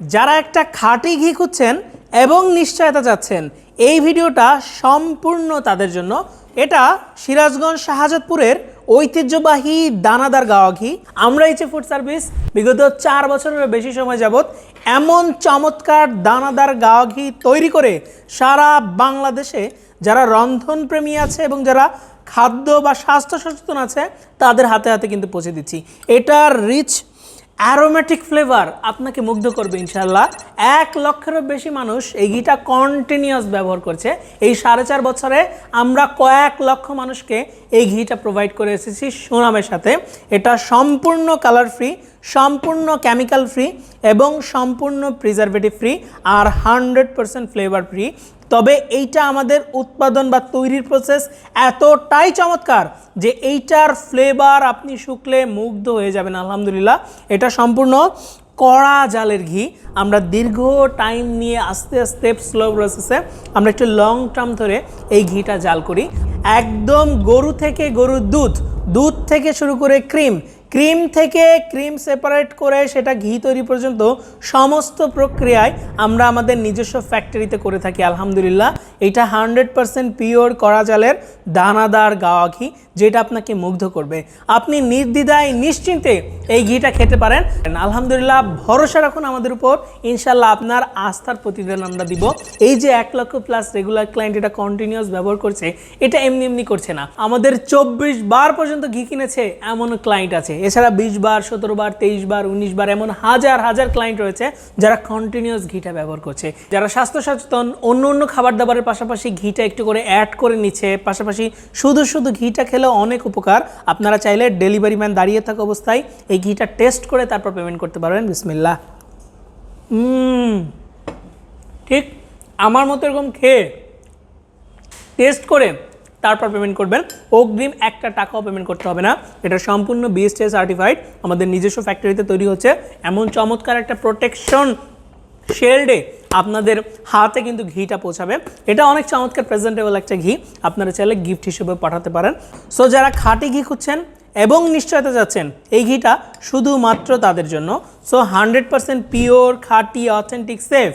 যারা একটা খাঁটি ঘি খুঁজছেন এবং নিশ্চয়তা চাচ্ছেন, এই ভিডিওটা সম্পূর্ণ তাদের জন্য। এটা সিরাজগঞ্জ শাহজাদপুরের ঐতিহ্যবাহী দানাদার গাওয়া ঘি। আমরা এইচে ফুড সার্ভিস বিগত চার বছরের বেশি সময় যাবত এমন চমৎকার দানাদার গাওয়া ঘি তৈরি করে সারা বাংলাদেশে যারা রন্ধনপ্রেমী আছে এবং যারা খাদ্য বা স্বাস্থ্য সচেতন আছে, তাদের হাতে হাতে কিন্তু পৌঁছে দিচ্ছি। এটার রিচ অ্যারোমেটিক ফ্লেভার আপনাকে মুগ্ধ করবে ইনশাল্লাহ এক লক্ষেরও বেশি মানুষ এই ঘিটা কন্টিনিউয়াস ব্যবহার করছে। এই সাড়ে চার বছরে আমরা কয়েক লক্ষ মানুষকে এই ঘিটা প্রোভাইড করে এসেছি সুনামের সাথে। এটা সম্পূর্ণ কালার ফ্রি সম্পূর্ণ কেমিক্যাল ফ্রি এবং সম্পূর্ণ প্রিজারভেটিভ ফ্রি আর হান্ড্রেড পারসেন্ট ফ্লেভার ফ্রি তবে এইটা আমাদের উৎপাদন বা তৈরির প্রসেস এতটাই চমৎকার যে এইটার ফ্লেভার আপনি শুকলে মুগ্ধ হয়ে যাবেন, আলহামদুলিল্লাহ। এটা সম্পূর্ণ কড়া জালের ঘি। আমরা দীর্ঘ টাইম নিয়ে আস্তে আস্তে স্লো প্রসেসে আমরা একটু লং টার্ম ধরে এই ঘিটা জাল করি। একদম গরু থেকে গরুর দুধ দুধ থেকে শুরু করে ক্রিম ক্রিম থেকে ক্রিম সেপারেট করে সেটা ঘি তৈরি পর্যন্ত সমস্ত প্রক্রিয়ায় আমরা আমাদের নিজস্ব ফ্যাক্টরিতে করে থাকি, আলহামদুলিল্লাহ। এটা হান্ড্রেড পারসেন্ট পিওর করা জালের দানাদার গাওয়া ঘি, যেটা আপনাকে মুগ্ধ করবে। আপনি নির্দ্বিধায়, নিশ্চিন্তে এই ঘিটা খেতে পারেন। আলহামদুলিল্লাহ, ভরসা রাখুন আমাদের উপর। ইনশাল্লাহ আপনার আস্থার প্রতিদান আমরা দিব। এই যে এক লক্ষ প্লাস রেগুলার ক্লায়েন্ট এটা কন্টিনিউয়াস ব্যবহার করছে, এটা এমনি এমনি করছে না। আমাদের চব্বিশ বার পর্যন্ত ঘি কিনেছে এমন ক্লায়েন্ট আছে। এছাড়া বিশ বার, সতেরো বার, তেইশ বার, উনিশ বার এমন হাজার হাজার ক্লায়েন্ট রয়েছে যারা কন্টিনিউয়াস ঘিটা ব্যবহার করছে। যারা স্বাস্থ্য সচেতন, অন্য অন্য খাবার দাবারের পাশাপাশি ঘিটা একটু করে অ্যাড করে নিচ্ছে। পাশাপাশি শুধু শুধু ঘিটা খেলেও অনেক উপকার। আপনারা চাইলে ডেলিভারি ম্যান দাঁড়িয়ে থাকা অবস্থায় এই ঘিটা টেস্ট করে তারপর পেমেন্ট করতে পারবেন বিসমিল্লা ঠিক আমার মতো এরকম খেয়ে টেস্ট করে তারপর পেমেন্ট করবেন। অগ্রিম একটা টাকাও পেমেন্ট করতে হবে না। এটা সম্পূর্ণ বিএসটিএ সার্টিফাইড আমাদের নিজস্ব ফ্যাক্টরিতে তৈরি হচ্ছে। এমন চমৎকার একটা প্রোটেকশন শেল্ডে আপনাদের হাতে কিন্তু ঘিটা পৌঁছাবে। এটা অনেক চমৎকার প্রেজেন্টেবল একটা ঘি। আপনারা চাইলে গিফট হিসেবে পাঠাতে পারেন। সো যারা খাঁটি ঘি খুঁজছেন এবং নিশ্চয়তা যাচ্ছেন। এই ঘিটা শুধুমাত্র তাদের জন্য। সো হান্ড্রেড পার্সেন্ট পিওর খাঁটি authentic safe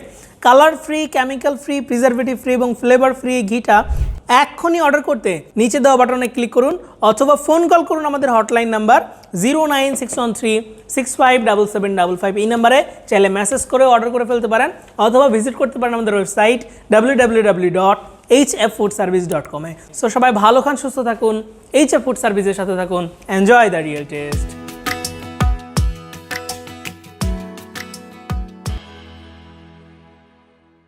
colour free chemical free preservative free এবং ফ্লেভার ফ্রি ঘিটা এক্ষুনি অর্ডার করতে নিচে দেওয়া বাটনে ক্লিক করুন অথবা ফোন কল করুন আমাদের hotline number zero nine six one three six five double seven double five এই নাম্বারে চাইলে মেসেজ করে অর্ডার করে ফেলতে পারেন অথবা ভিজিট করতে পারেন আমাদের website W W W dot H F food service dot কমে সো সবাই ভালো খান, সুস্থ থাকুন এইচ এফ ফুড সার্ভিসের সাথে থাকুন এনজয় দ্য রিয়েল টেস্ট